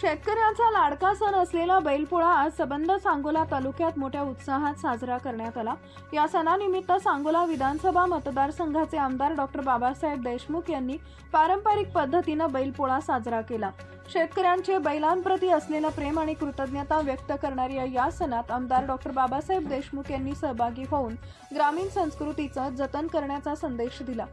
शेतकऱ्यांचा लाडका सण असलेला बैलपोळा आज सबंध सांगोला तालुक्यात मोठ्या उत्साहात साजरा करण्यात आला. या सणानिमित्त सांगोला विधानसभा मतदारसंघाचे आमदार डॉक्टर बाबासाहेब देशमुख यांनी पारंपरिक पद्धतीनं बैलपोळा साजरा केला. शेतकऱ्यांचे बैलांप्रती असलेलं प्रेम आणि कृतज्ञता व्यक्त करणाऱ्या या सणात आमदार डॉक्टर बाबासाहेब देशमुख यांनी सहभागी होऊन ग्रामीण संस्कृतीचं जतन करण्याचा संदेश दिला.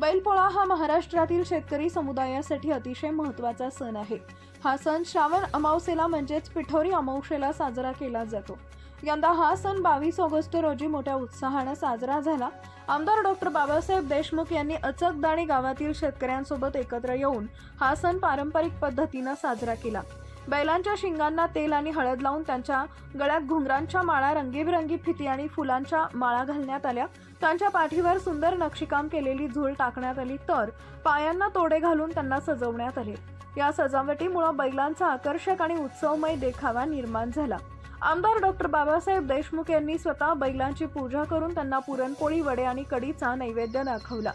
बैलपोळा हा महाराष्ट्रातील शेतकरी समुदायासाठी अतिशय महत्त्वाचा सण आहे. हा सण श्रावण अमावसेला म्हणजेच पिठोरी अमावसेला साजरा केला जातो. यंदा हा सण बावीस ऑगस्ट रोजी मोठ्या उत्साहानं साजरा झाला. आमदार डॉक्टर बाबासाहेब देशमुख यांनी अचकदाणी गावातील शेतकऱ्यांसोबत एकत्र येऊन हा सण पारंपरिक पद्धतीनं साजरा केला. बैलांच्या शिंगांना तेल आणि हळद लावून त्यांच्या गळ्यात घुंगरांच्या माळा रंगीबिरंगी फिती आणि फुलांच्या माळा घालण्यात आल्या. त्यांच्या पाठीवर सुंदर नक्षीकाम केलेली झूल टाकण्यात आली. तर पायांना तोडे घालून त्यांना सजवण्यात आले. या सजावटीमुळे बैलांचा आकर्षक आणि उत्सवमय देखावा निर्माण झाला. आमदार डॉक्टर बाबासाहेब देशमुख यांनी स्वतः बैलांची पूजा करून त्यांना पुरणपोळी वडे आणि कढीचा नैवेद्य दाखवला.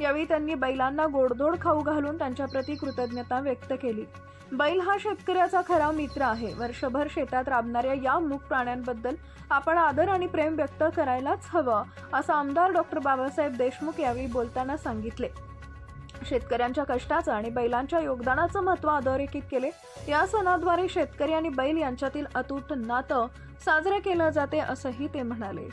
यावेळी त्यांनी बैलांना गोडधोड खाऊ घालून त्यांच्याप्रती कृतज्ञता व्यक्त केली. बैल हा शेतकऱ्याचा खरा मित्र आहे. वर्षभर शेतात राबणाऱ्या या मूक प्राण्यांबद्दल आपण आदर आणि प्रेम व्यक्त करायलाच हवं असं आमदार डॉक्टर बाबासाहेब देशमुख यावेळी बोलताना सांगितले. शेतकऱ्यांच्या कष्टाचं आणि बैलांच्या योगदानाचं महत्त्व अधोरेखित केले. या सणाद्वारे शेतकरी आणि बैल यांच्यातील अतूट नातं साजरे केलं जाते असंही ते म्हणाले.